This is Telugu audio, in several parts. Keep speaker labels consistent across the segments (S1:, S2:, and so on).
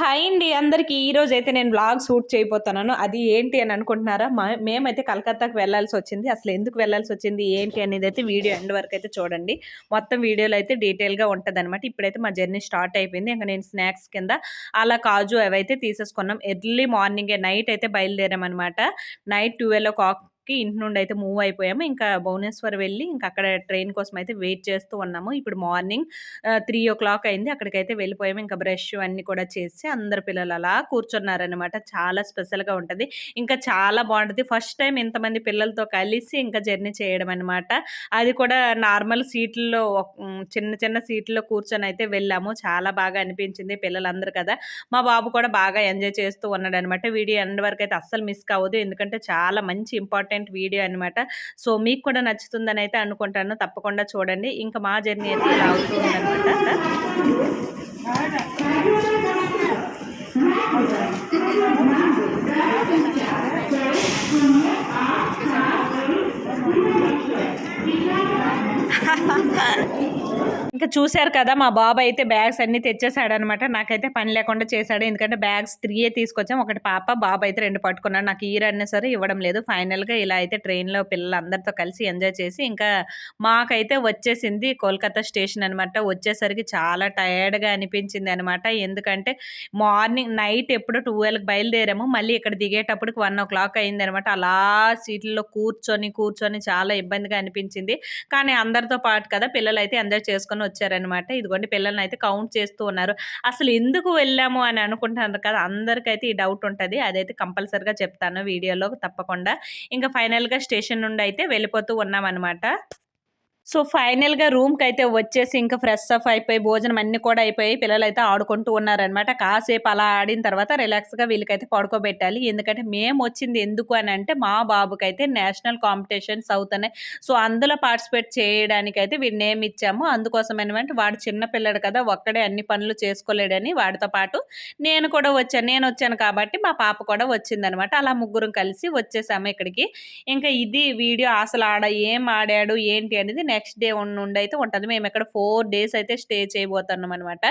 S1: హాయ్ అండి అందరికీ. ఈరోజు అయితే నేను బ్లాగ్ షూట్ చేయబోతున్నాను. అది ఏంటి అని అనుకుంటున్నారా? మేమైతే కలకత్తాకు వెళ్ళాల్సి వచ్చింది. అసలు ఎందుకు వెళ్ళాల్సి వచ్చింది? ఏంటి అనేది అయితే వీడియో ఎండ్ వరకు అయితే చూడండి. మొత్తం వీడియోలో అయితే డీటెయిల్గా ఉంటుంది అనమాట ఇప్పుడైతే మా జర్నీ స్టార్ట్ అయిపోయింది. ఇంకా నేను స్నాక్స్ కింద అలా కాజు అవైతే తీసేసుకున్నాం. ఎర్లీ మార్నింగే నైట్ అయితే బయలుదేరామన్నమాట. నైట్ ట్వెల్వ్ ఓ క్లాక్ కి ఇంటి నుండి అయితే మూవ్ అయిపోయాము. ఇంకా భువనేశ్వర్ వెళ్ళి ఇంకా అక్కడ ట్రైన్ కోసం అయితే వెయిట్ చేస్తూ ఉన్నాము. ఇప్పుడు మార్నింగ్ త్రీ ఓ క్లాక్ అయింది. అక్కడికైతే వెళ్ళిపోయాము. ఇంకా బ్రష్ అన్ని కూడా చేసి అందరు పిల్లలు అలా కూర్చున్నారనమాట చాలా స్పెషల్గా ఉంటుంది. ఇంకా చాలా బాగుంటుంది. ఫస్ట్ టైం ఇంతమంది పిల్లలతో కలిసి ఇంకా జర్నీ చేయడం అనమాట అది కూడా నార్మల్ సీట్లలో చిన్న చిన్న సీట్లో కూర్చొని అయితే వెళ్ళాము. చాలా బాగా అనిపించింది పిల్లలందరూ కదా. మా బాబు కూడా బాగా ఎంజాయ్ చేస్తూ ఉన్నాడు అనమాట వీడియో ఎండ్ వరకు అయితే అస్సలు మిస్ కావద్దు. ఎందుకంటే చాలా మంచి ఇంపార్టెంట్ వీడియో అనమాట సో మీకు కూడా నచ్చుతుందని అయితే అనుకుంటాను. తప్పకుండా చూడండి. ఇంకా మా జర్నీ అయితే ఇలా అవుతూ ఉందన్నమాట. ఇంకా చూశారు కదా మా బాబు అయితే బ్యాగ్స్ అన్ని తెచ్చేసాడు అనమాట నాకైతే పని లేకుండా చేశాడు. ఎందుకంటే బ్యాగ్స్ త్రీయే తీసుకొచ్చాం. ఒకటి పాప బాబు అయితే రెండు పట్టుకున్నాడు. నాకు ఈర అన్న సరే ఇవ్వడం లేదు. ఫైనల్గా ఇలా అయితే ట్రైన్లో పిల్లలందరితో కలిసి ఎంజాయ్ చేసి ఇంకా మాకైతే వచ్చేసింది కోల్కతా స్టేషన్ అనమాట. వచ్చేసరికి చాలా టయర్డ్గా అనిపించింది అనమాట. ఎందుకంటే మార్నింగ్ నైట్ ఎప్పుడు ట్వెల్వ్కి బయలుదేరాము. మళ్ళీ ఇక్కడ దిగేటప్పటికి వన్ ఓ క్లాక్ అయింది అనమాట. అలా సీట్లలో కూర్చొని కూర్చొని చాలా ఇబ్బందిగా అనిపించింది. కానీ అందరితో పాటు కదా పిల్లలు అయితే ఎంజాయ్ చేసుకొని వచ్చారనమాట ఇదిగోండి పిల్లల్ని అయితే కౌంట్ చేస్తూ ఉన్నారు. అసలు ఎందుకు వెళ్ళాము అని అనుకుంటున్నారు కదా అందరికైతే ఈ డౌట్ ఉంటుంది. అదైతే కంపల్సరిగా చెప్తాను వీడియోలో తప్పకుండా. ఇంకా ఫైనల్గా స్టేషన్ నుండి అయితే వెళ్ళిపోతూ ఉన్నామన్నమాట. సో ఫైనల్గా రూమ్కి అయితే వచ్చేసి ఇంకా ఫ్రెష్ అప్ అయిపోయి భోజనం అన్ని కూడా అయిపోయి పిల్లలు అయితే ఆడుకుంటూ ఉన్నారనమాట కాసేపు అలా ఆడిన తర్వాత రిలాక్స్గా వీళ్ళకైతే పడుకోబెట్టాలి. ఎందుకంటే మేము వచ్చింది ఎందుకు అని అంటే మా బాబుకి అయితే నేషనల్ కాంపిటీషన్స్ అవుతున్నాయి సో అందులో పార్టిసిపేట్ చేయడానికి అయితే వీడు నేమ్ ఇచ్చాము. అందుకోసం అనమాట వాడు చిన్న పిల్లడు కదా ఒక్కడే అన్ని పనులు చేసుకోలేడని వాడితో పాటు నేను కూడా వచ్చాను. నేను వచ్చాను కాబట్టి మా పాప కూడా వచ్చిందనమాట అలా ముగ్గురం కలిసి వచ్చేసాము ఇక్కడికి. ఇంకా ఇది వీడియో అసలు ఆడ ఏం ఆడాడు ఏంటి అనేది నెక్స్ట్ నెక్స్ట్ డే నుండి అయితే ఉంటుంది. మేము ఇక్కడ ఫోర్ డేస్ అయితే స్టే చేయబోతున్నాం అనమాట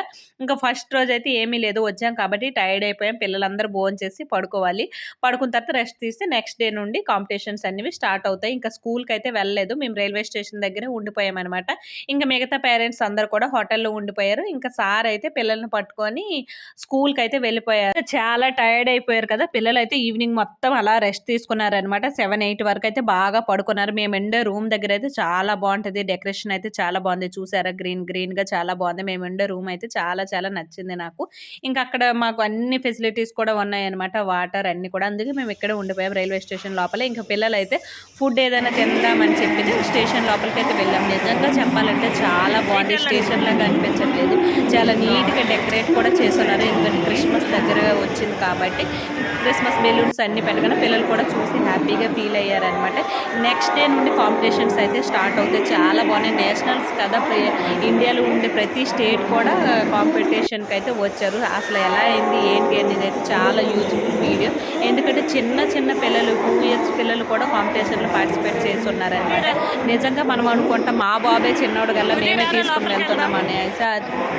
S1: ఇంకా ఫస్ట్ రోజు అయితే ఏమీ లేదు. వచ్చాం కాబట్టి టైర్డ్ అయిపోయాం. పిల్లలందరూ భోజనం చేసి పడుకోవాలి. పడుకున్న తర్వాత రెస్ట్ తీస్తే నెక్స్ట్ డే నుండి కాంపిటీషన్స్ అనేవి స్టార్ట్ అవుతాయి. ఇంకా స్కూల్కి అయితే వెళ్ళలేదు. మేము రైల్వే స్టేషన్ దగ్గరే ఉండిపోయాం అనమాట ఇంకా మిగతా పేరెంట్స్ అందరు కూడా హోటల్లో ఉండిపోయారు. ఇంకా సార్ అయితే పిల్లల్ని పట్టుకొని స్కూల్కి అయితే వెళ్ళిపోయారు చాలా టైర్డ్ అయిపోయారు కదా. పిల్లలు అయితే ఈవినింగ్ మొత్తం అలా రెస్ట్ తీసుకున్నారనమాట సెవెన్ ఎయిట్ వరకు అయితే బాగా పడుకున్నారు. మేము ఎండే రూమ్ దగ్గర అయితే చాలా బాగుంటుంది. డెకరేషన్ అయితే చాలా బాగుంది. చూసారా? గ్రీన్ గ్రీన్గా చాలా బాగుంది. మేము ఉండే రూమ్ అయితే చాలా చాలా నచ్చింది నాకు. ఇంకా అక్కడ మాకు అన్ని ఫెసిలిటీస్ కూడా ఉన్నాయన్నమాట. వాటర్ అన్ని కూడా. అందుకే మేము ఇక్కడ ఉండిపోయాం రైల్వే స్టేషన్ లోపల. ఇంకా పిల్లలు అయితే ఫుడ్ ఏదైనా తిందామని చెప్పి స్టేషన్ లోపలికి అయితే వెళ్ళాం. నిజంగా చెప్పాలంటే చాలా బాగుంది. స్టేషన్ లాగా అనిపించట్లేదు. చాలా నీట్గా డెకరేట్ కూడా చేస్తున్నారు. ఎందుకంటే క్రిస్మస్ దగ్గరగా వచ్చింది కాబట్టి క్రిస్మస్ బెలూన్స్ అన్ని పెట్టగానే పిల్లలు కూడా చూసి హ్యాపీగా ఫీల్ అయ్యారనమాట నెక్స్ట్ డే నుండి కాంపిటీషన్స్ అయితే స్టార్ట్ అవుతాయి. చాలా బాగున్నాయి. నేషనల్స్ కదా ఇండియాలో ఉండే ప్రతి స్టేట్ కూడా కాంపిటీషన్కి అయితే వచ్చారు. అసలు ఎలా అయింది ఏంటి అనేది అయితే చాలా యూజ్ఫుల్ వీడియో. ఎందుకంటే చిన్న చిన్న పిల్లలు టూ ఇయర్స్ పిల్లలు కూడా కాంపిటీషన్లో పార్టిసిపేట్ చేస్తున్నారనమాట నిజంగా మనం అనుకుంటాం మా బాబే చిన్నోడు గల్లా మేమే తీసుకుని వెళ్తున్నాం అనేసి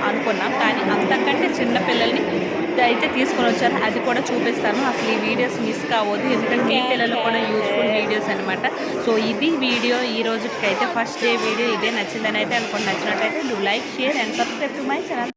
S1: అనుకున్నాం. కానీ అంతకంటే చిన్న పిల్లల్ని అయితే తీసుకొని వచ్చారు. అది కూడా చూపిస్తాను. అసలు ఈ వీడియోస్ మిస్ కావద్దు. ఎందుకంటే మీ పిల్లలు కూడా యూస్ఫుల్ వీడియోస్ అనమాట సో ఇది వీడియో ఈ రోజుకి అయితే ఫస్ట్ డే వీడియో. ఇదే నచ్చిందని అయితే అనుకోండి. నచ్చినట్టయితే do like share and subscribe to my channel